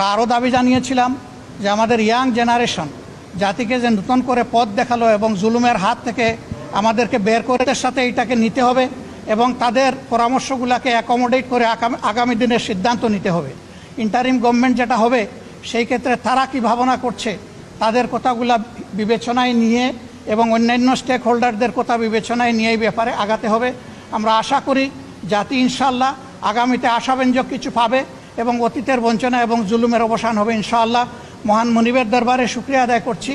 আরও দাবি জানিয়েছিলাম যে আমাদের ইয়াং জেনারেশন জাতিকে যে নতুন করে পথ দেখাল এবং জুলুমের হাত থেকে আমাদেরকে বের করে সাথে এটাকে নিতে হবে এবং তাদের পরামর্শগুলোকে অ্যাকোমোডেট করে আগামী দিনের সিদ্ধান্ত নিতে হবে। ইন্টারিম গভর্নমেন্ট যেটা হবে, সেই ক্ষেত্রে তারা কি ভাবনা করছে, তাদের কথাগুলা বিবেচনায় নিয়ে এবং অন্যান্য স্টেক হোল্ডারদের কথা বিবেচনায় নিয়ে এই ব্যাপারে আগাতে হবে। আমরা আশা করি জাতি ইনশাল্লাহ আগামীতে আশাব্যঞ্জক কিছু পাবে। এবং অতীতের বঞ্চনা এবং জুলুমের অবসান হবে ইনশাআল্লাহ। মহান মনিবের দরবারে শুক্রিয়া আদায় করছি।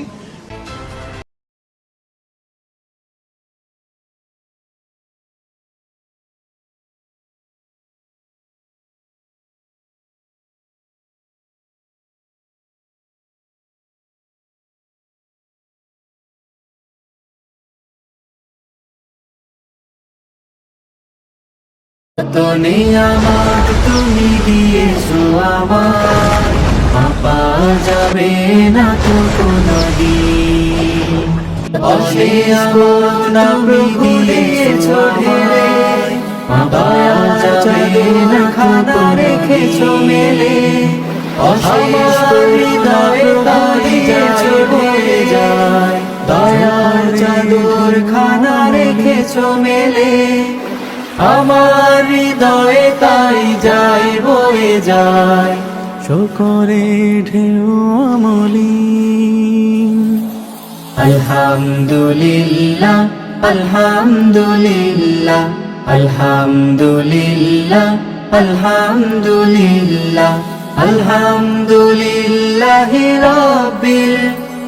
তনে আমার তুমি দিয়েছ আমার আপা যাবে না তো কোনো অসে আমার তুমি দিয়েছ ঢেলে। দয়া যাবে না মেলে অশেষ হৃদয় তারি দিয়েছ ঢেলে যায়। দয়ার চাদর খানা রেখেছো মেলে। আমার হৃদয়ে তাই যায় বয়ে যায়। শকরে ঢেউ আমলি আলহামদুলিল্লাহ আলহামদুলিল্লাহ আলহামদুলিল্লাহ আলহামদুলিল্লাহ আলহামদুলিল্লাহ রাব্বিল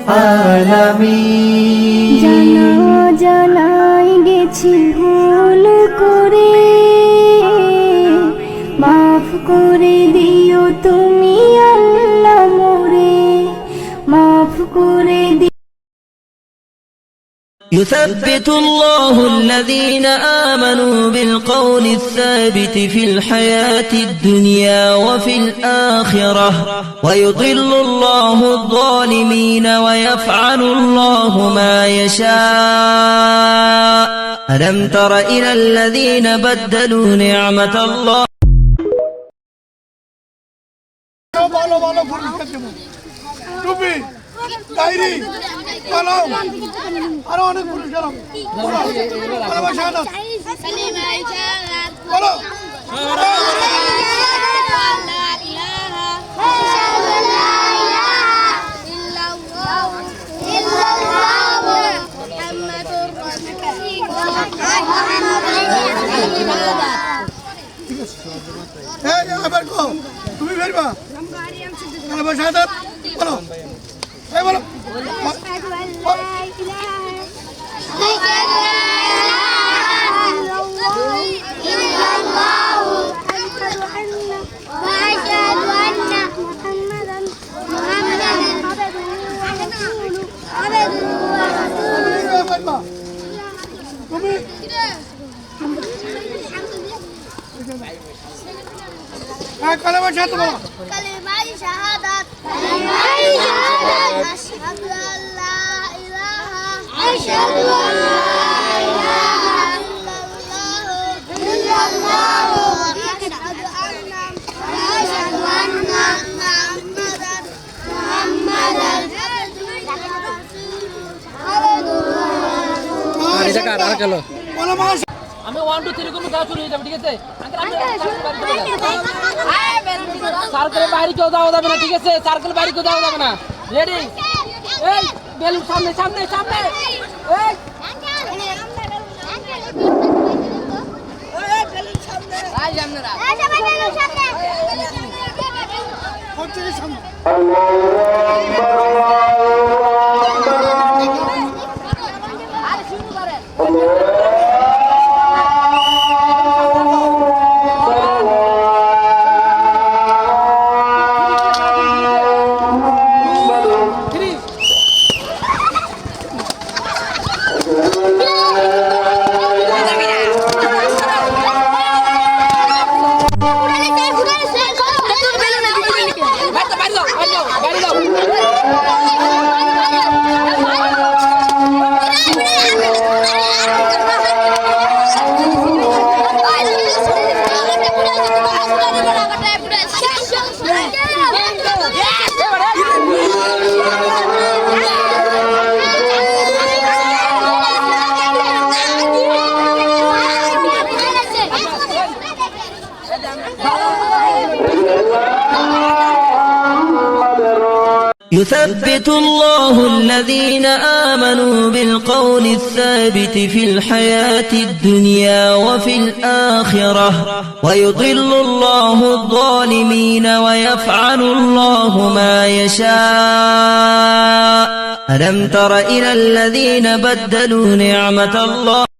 আলামিন। করে দিও তুমি আল্লাহ মোরে মাফ করে দিও يثبت الله الذين آمنوا بالقول الثابت في الحياة الدنيا وفي الآخرة ويضل الله الظالمين ويفعل الله ما يشاء ألم تر إلى الذين بدلوا نعمة الله ভালো পুরস্কার দেবো টুপি ডায়েরি কলম আরও অনেক পুরস্কার হবে বলো أنا مش هقدر بلو اي بلو اشهد ان لا اله الا الله الا الله اشهد ان واشهد ان محمدا محمدا عبده ورسوله عبده ورسوله يا فاطمه قومي الحمد لله هاك أنا مش هتبقى আমি ওয়ান টু থ্রি কোনো শুরু যাবে ঠিক আছে? সার্কেল বাইরে কেউ যাওয়া যাবে না ঠিক আছে? সার্কেল বাইরে কেউ যাওয়া যাবে না। রেডি এই বেলুন সামনে সামনে সামনে। এই। সামনে। يثبت الله الذين آمنوا بالقول الثابت في الحياة الدنيا وفي الآخرة ويضل الله الظالمين ويفعل الله ما يشاء. ألم تر إلى الذين بدلوا نعمة الله